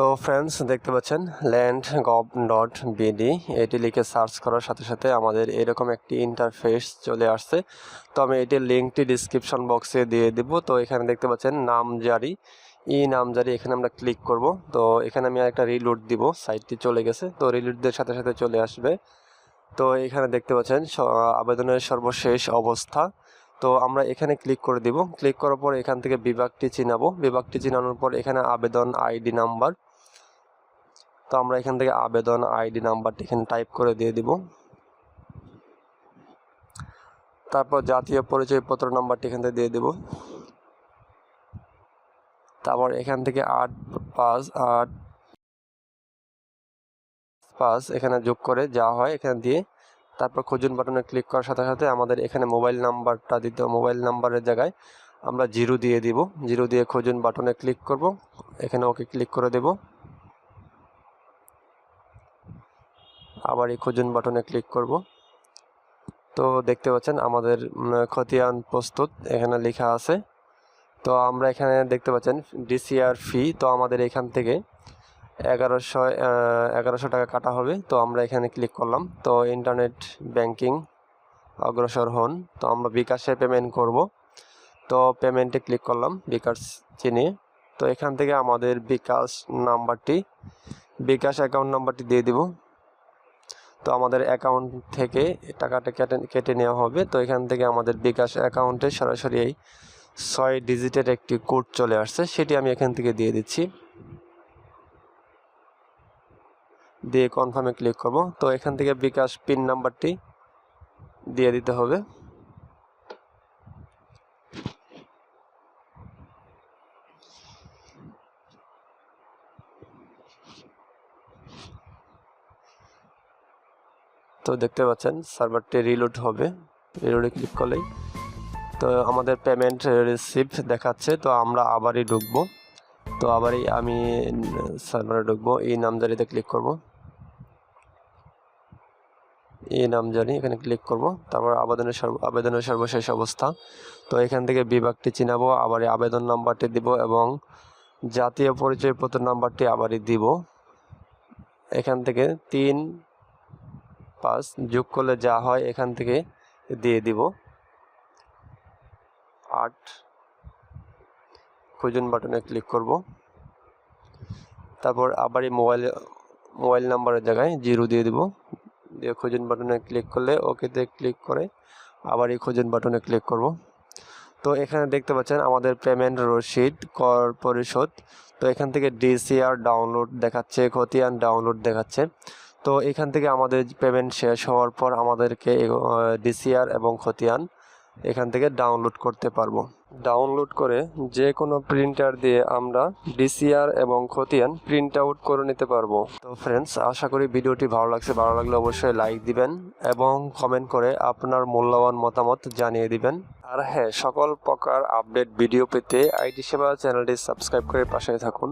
তো ফ্রেন্ডস দেখতে পাচ্ছেন ল্যান্ড গভ ডট বিডি এটি লিখে সার্চ করার সাথে সাথে আমাদের এরকম একটি ইন্টারফেস চলে আসছে। তো আমি এটির লিঙ্কটি ডিসক্রিপশন বক্সে দিয়ে দিব। তো এখানে দেখতে পাচ্ছেন নাম জারি ই নাম জারি এখানে আমরা ক্লিক করব। তো এখানে আমি একটা রিলোড দিব সাইটটি চলে গেছে। তো রিলোডদের সাথে সাথে চলে আসবে। তো এখানে দেখতে পাচ্ছেন আবেদনের সর্বশেষ অবস্থা। তো আমরা এখানে ক্লিক করে দিব। ক্লিক করার পর এখান থেকে বিভাগটি চিনাবো। বিভাগটি চিনানোর পর এখানে আবেদন আইডি নাম্বার। তো আমরা এখান থেকে আবেদন আইডি নাম্বারটি এখানে টাইপ করে দিয়ে দিব। তারপর জাতীয় পরিচয়পত্র নাম্বারটি এখান থেকে দিয়ে দিব। তারপর এখান থেকে আট পাঁচ আট পাঁচ এখানে যোগ করে যা হয় এখানে দিয়ে তারপর খুঁজুন বাটনে ক্লিক করার সাথে সাথে আমাদের এখানে মোবাইল নাম্বারটা দিতে মোবাইল নাম্বারের জায়গায় আমরা জিরো দিয়ে দিব। জিরো দিয়ে খুঁজুন বাটনে ক্লিক করব। এখানে ওকে ক্লিক করে দেব। আবার এই খুঁজুন বাটনে ক্লিক করব। তো দেখতে পাচ্ছেন আমাদের খতিয়ান প্রস্তুত, এখানে লেখা আছে। তো আমরা এখানে দেখতে পাচ্ছেন ডিসিআর ফি, তো আমাদের এখান থেকে এগারোশো এগারোশো টাকা কাটা হবে। তো আমরা এখানে ক্লিক করলাম। তো ইন্টারনেট ব্যাংকিং অগ্রসর হন। তো আমরা বিকাশে পেমেন্ট করব। তো পেমেন্টে ক্লিক করলাম বিকাশ চিনি তো এখান থেকে আমাদের বিকাশ নাম্বারটি, বিকাশ অ্যাকাউন্ট নাম্বারটি দিয়ে দিব। তো আমাদের অ্যাকাউন্ট থেকে টাকাটা কেটে কেটে নেওয়া হবে। তো এখান থেকে আমাদের বিকাশ অ্যাকাউন্টে সরাসরি এই ছয় ডিজিটের একটি কোড চলে আসছে, সেটি আমি এখান থেকে দিয়ে দিচ্ছি। দিয়ে কনফার্মে ক্লিক করব। তো এখান থেকে বিকাশ পিন নাম্বারটি দিয়ে দিতে হবে। তো দেখতে পাচ্ছেন, সার্ভারটি রিলোড হবে। রিলোডে ক্লিক করলেই। তো আমাদের পেমেন্ট রিসিপ্ট দেখাচ্ছে, তো আমরা আবারই ঢুকবো। তো আবারই আমি সার্ভারে ঢুকবো, এই নামজারিতে ক্লিক করব। এই নামজারি, এখানে ক্লিক করব। তারপর আবেদনের সর্ব, আবেদনের সর্বশেষ অবস্থা। তো এখান থেকে বিভাগটি চিনাবো আবার আবেদন নাম্বারটি দিব এবং জাতীয় পরিচয়পত্র নাম্বারটি আবারই দিব। এখান থেকে তিন পাঁচ যোগ করলে যা হয় এখান থেকে দিয়ে দিব। আট, খুঁজুন বাটনে ক্লিক করব। তারপর আবার এই মোবাইল মোবাইল নাম্বারের জায়গায় জিরো দিয়ে দিব। দিয়ে খুঁজুন বাটনে ক্লিক করলে ওকেতে ক্লিক করে আবার এই খুঁজুন বাটনে ক্লিক করব। তো এখানে দেখতে পাচ্ছেন আমাদের পেমেন্ট রসিদ, কর পরিশোধ। তো এখান থেকে ডিসিআর ডাউনলোড দেখাচ্ছে, খতিয়ান ডাউনলোড দেখাচ্ছে। তো এখান থেকে আমাদের পেমেন্ট শেষ হওয়ার পর আমাদেরকে ডিসিআর এবং খতিয়ান এখান থেকে ডাউনলোড করতে পারব। ডাউনলোড করে যে কোনো প্রিন্টার দিয়ে আমরা ডিসিআর এবং খতিয়ান প্রিন্ট আউট করে নিতে পারব। তো ফ্রেন্ডস আশা করি ভিডিওটি ভালো লাগছে। ভালো লাগলে অবশ্যই লাইক দিবেন এবং কমেন্ট করে আপনার মূল্যবান মতামত জানিয়ে দিবেন। আর হ্যাঁ সকল প্রকার আপডেট ভিডিও পেতে আইটি সেবা চ্যানেলটি সাবস্ক্রাইব করে পাশে থাকুন।